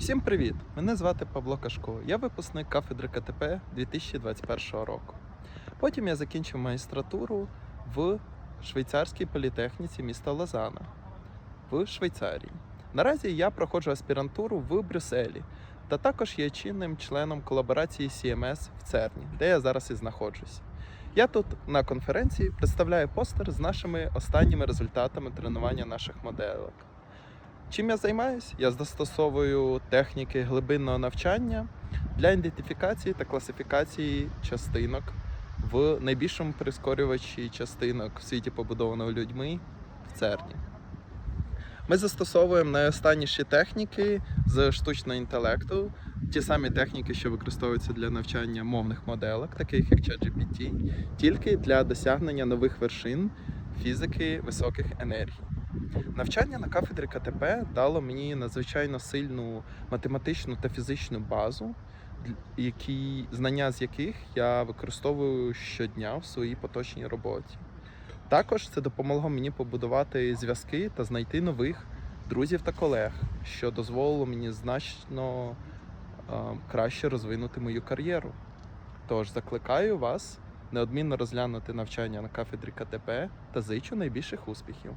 Всім привіт! Мене звати Павло Кашко. Я випускник кафедри КТП 2021 року. Потім я закінчив магістратуру в швейцарській політехніці міста Лозана в Швейцарії. Наразі я проходжу аспірантуру в Брюсселі та також є чинним членом колаборації CMS в ЦЕРНі, де я зараз і знаходжусь. Я тут на конференції представляю постер з нашими останніми результатами тренування наших моделек. Чим я займаюсь? Я застосовую техніки глибинного навчання для ідентифікації та класифікації частинок в найбільшому прискорювачі частинок в світі побудованого людьми в ЦЕРНі. Ми застосовуємо найостанніші техніки з штучного інтелекту, ті самі техніки, що використовуються для навчання мовних моделек, таких як ChatGPT, тільки для досягнення нових вершин фізики високих енергій. Навчання на кафедрі КТП дало мені надзвичайно сильну математичну та фізичну базу, які, знання з яких я використовую щодня в своїй поточній роботі. Також це допомогло мені побудувати зв'язки та знайти нових друзів та колег, що дозволило мені значно е, краще розвинути мою кар'єру. Тож закликаю вас неодмінно розглянути навчання на кафедрі КТП та зичу найбільших успіхів.